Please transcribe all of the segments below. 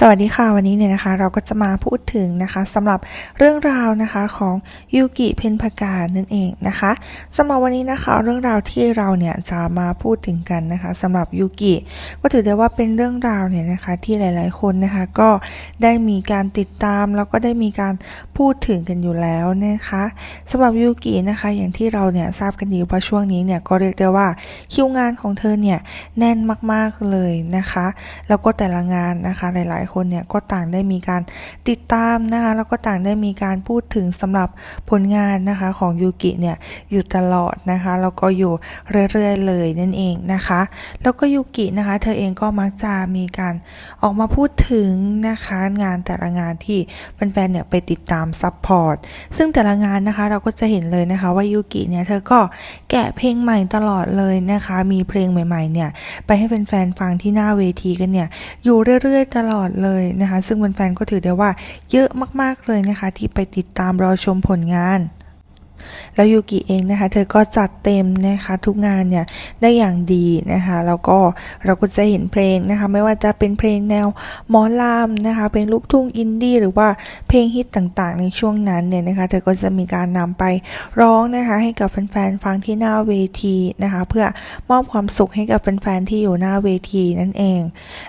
สวัสดีค่ะ วันนี้เนี่ยนะคะเราก็จะมาพูดถึงนะคะสำหรับเรื่องราวนะคะของยูกิเพนพากานั่นเองนะคะสำหรับวันนี้นะคะเรื่องราวที่เราเนี่ยจะมาพูดถึงกันนะคะสำหรับยูกิก็ถือได้ว่าเป็นเรื่องราวเนี่ยนะคะที่หลาย ๆ คนนะคะก็ได้มีการติดตามแล้วก็ได้มีการพูดถึงกันอยู่แล้วนะคะสำหรับยูกินะคะอย่างที่เราเนี่ยทราบกันดีว่าช่วงนี้เนี่ยก็เรียกได้ว่าคิวงานของเธอเนี่ยแน่นมากๆเลยนะคะ แล้วก็แต่ละงานนะคะหลาย ๆคนเนี่ยก็ต่างได้มีการติดตามนะคะแล้วก็ต่างได้มีการพูดถึงสำหรับผลงานนะคะของยูกิเนี่ยอยู่ตลอดนะคะแล้วก็อยู่เรื่อยๆเลยนั่นเองนะคะ แล้วก็ยูกินะคะ เธอเองก็มักจะมีการออกมาพูดถึงนะคะงานแต่ละงานที่แฟนๆเนี่ยไปติดตามซัพพอร์ตซึ่งแต่ละงานนะคะเราก็จะเห็นเลยนะคะว่ายูกิเนี่ยเธอก็แกะเพลงใหม่ตลอดเลยนะคะมีเพลงใหม่ๆเนี่ยไปให้แฟนๆฟังที่หน้าเวทีกันเนี่ยอยู่เรื่อยๆ ตลอดเลยนะคะ ซึ่งแฟนๆก็ถือได้ว่าเยอะมากๆเลยนะคะ ที่ไปติดตามรอชมผลงาน แล้วยูกิเองนะคะ เธอก็จัดเต็มนะคะทุกงานเนี่ยได้อย่างดีนะคะ แล้วก็เราก็จะเห็นเพลงนะคะ ไม่ว่าจะเป็นเพลงแนวหมอลำนะคะ เพลงลูกทุ่งอินดี้หรือว่าเพลงฮิตต่างๆ ในช่วงนั้นเนี่ยนะคะ เธอก็จะมีการนำไปร้องนะคะ ให้กับแฟนๆฟังที่หน้าเวทีนะคะ เพื่อมอบความสุขให้กับแฟนๆที่อยู่หน้าเวทีนั่นเอง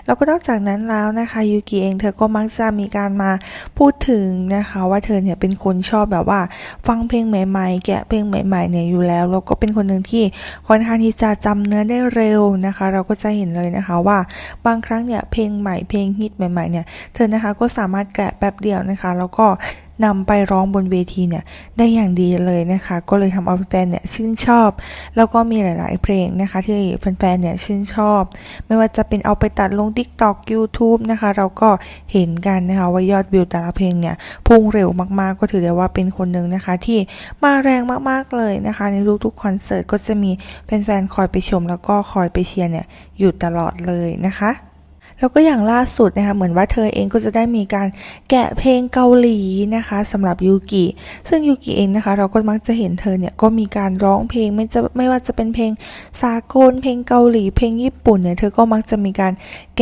แล้วก็นอกจากนั้นแล้วนะคะยูกิเองเธอก็มักจะมีการมาพูดถึงนะคะ ว่าเธอเนี่ยเป็นคนชอบแบบว่าฟังเพลงใหม่ๆแกะเพลงใหม่ๆเนี่ยอยู่แล้วแล้วก็เป็นคนหนึ่งที่ค่อนข้างที่จะจำเนื้อได้เร็วนะคะ เราก็จะเห็นเลยนะคะว่าบางครั้งเนี่ยเพลงใหม่เพลงฮิตใหม่ๆเนี่ยเธอนะคะก็สามารถแกะแป๊บเดียวนะคะ แล้วก็ นำไปร้องบนเวทีเนี่ยได้อย่างดีเลยนะคะ ก็เลยทำเอาแฟนเนี่ยชื่นชอบ แล้วก็มีหลาย ๆ เพลงนะคะ ที่แฟน ๆ เนี่ยชื่นชอบ ไม่ว่าจะเป็นเอาไปตัดลง TikTok YouTube นะคะ เราก็เห็นกันนะคะ ว่ายอดวิวแต่ละเพลงเนี่ยพุ่งเร็วมาก ๆ ก็ถือได้ว่าเป็นคนหนึ่งนะคะ ที่มาแรงมาก ๆ เลยนะคะ ในทุก ๆ คอนเสิร์ตก็จะมีแฟน ๆ คอยไปชม แล้วก็คอยไปเชียร์เนี่ยอยู่ตลอดเลยนะคะ แล้วก็อย่างล่าสุดนะคะเหมือนว่าเธอเองก็จะได้มีการแกะเพลงเกาหลีนะคะสำหรับยูกิซึ่งยูกิเองนะคะ เราก็มักจะเห็นเธอเนี่ยก็มีการร้องเพลงไม่จะไม่ว่าจะเป็นเพลงสากลเพลงเกาหลี เพลงญี่ปุ่นเนี่ยเธอก็มักจะมีการ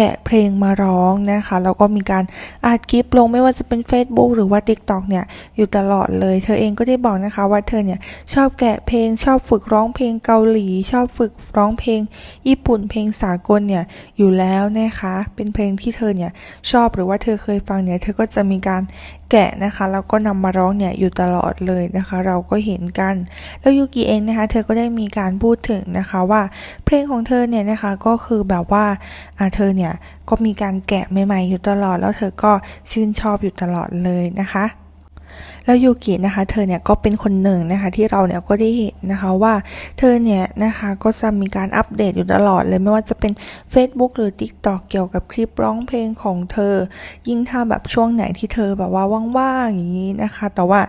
แกะเพลงมาร้องนะคะ แล้วก็มีการอัดคลิปลงไม่ว่าจะเป็น Facebook หรือว่า TikTok เนี่ย อยู่ตลอดเลย เธอเองก็ได้บอกนะคะว่าเธอเนี่ย ชอบแกะเพลงชอบฝึกร้องเพลงเกาหลี ชอบฝึกร้องเพลง ญี่ปุ่นเพลงสากลเนี่ย อยู่แล้วนะคะ เป็นเพลงที่เธอเนี่ย ชอบหรือว่าเธอเคยฟังเนี่ย เธอก็จะมีการ แกะนะคะแล้วก็นำมาร้องเนี่ยอยู่ตลอดเลยนะคะ เราก็เห็นกัน แล้วยูกิเองนะคะ เธอก็ได้มีการพูดถึงนะคะว่าเพลงของเธอเนี่ยนะคะก็คือแบบว่าอ่าเธอเนี่ยก็มีการแกะใหม่ๆอยู่ตลอด แล้วเธอก็ชื่นชอบอยู่ตลอดเลยนะคะ แล้วยูกินะคะเธอเนี่ยก็เป็นคนหนึ่งนะคะที่เราเนี่ยก็ได้เห็นนะคะว่าเธอเนี่ยนะคะก็จะมีการอัปเดตอยู่ตลอดเลยไม่ว่าจะเป็น Facebook หรือ TikTok เกี่ยวกับคลิปร้องเพลงของเธอ ยิ่งถ้าแบบช่วงไหนที่เธอแบบว่าว่างๆอย่างนี้นะคะ แต่ว่า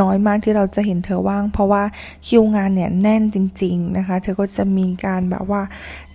น้อยมากที่เราจะเห็นเธอว่าง เพราะว่าคิวงานเนี่ยแน่นจริง ๆนะคะ เธอก็จะมีการแบบว่า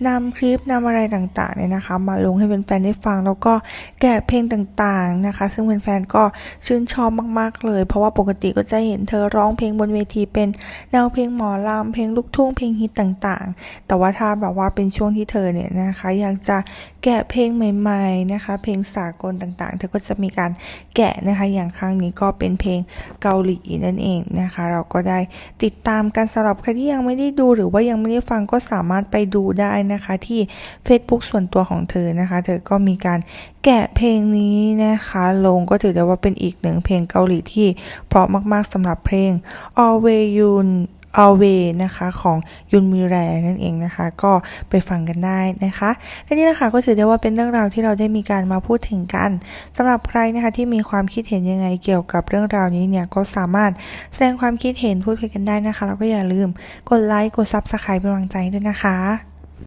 นำคลิปนำอะไรต่างๆเนี่ยนะคะมาลงให้แฟนๆได้ฟัง แล้วก็แกะเพลงต่างๆนะคะ ซึ่งแฟนๆก็ชื่นชอบมากๆเลย เพราะว่าปกติก็จะเห็นเธอร้องเพลงบนเวทีเป็นแนวเพลงหมอลำเพลงลูกทุ่งเพลงฮิตต่างๆ แต่ว่าถ้าแบบว่าเป็นช่วงที่เธอเนี่ยนะคะ อยากจะแกะเพลงใหม่ๆนะคะ เพลงสากลต่างๆ เธอก็จะมีการแกะนะคะอย่างครั้งนี้ก็เป็นเพลงเกาหลีนั่นเองนะคะ เราก็ได้ติดตามกันสำหรับใครที่ยังไม่ได้ดูหรือว่ายังไม่ได้ฟังก็สามารถไปดูได้นะคะที่ Facebook ส่วนตัวของเธอนะคะ เธอก็มีการแกะเพลงนี้นะคะ ลงก็ถือได้ว่าเป็นอีกหนึ่งเพลงเกาหลีที่เพราะมากๆสำหรับเพลง Always Yun Always นะคะของยุนมีแรนั่นเองนะคะ ก็ไปฟังกันได้นะคะและนี่นะคะก็ถือได้ว่าเป็นเรื่องราวที่เราได้มีการมาพูดถึงกันสำหรับใครนะคะที่มีความคิดเห็นยังไงเกี่ยวกับเรื่องราวนี้เนี่ยก็สามารถแสดงความคิดเห็นพูดคุยกันได้นะคะแล้วก็อย่าลืมกดไลค์กด Subscribe เป็นกำลังใจด้วยนะคะ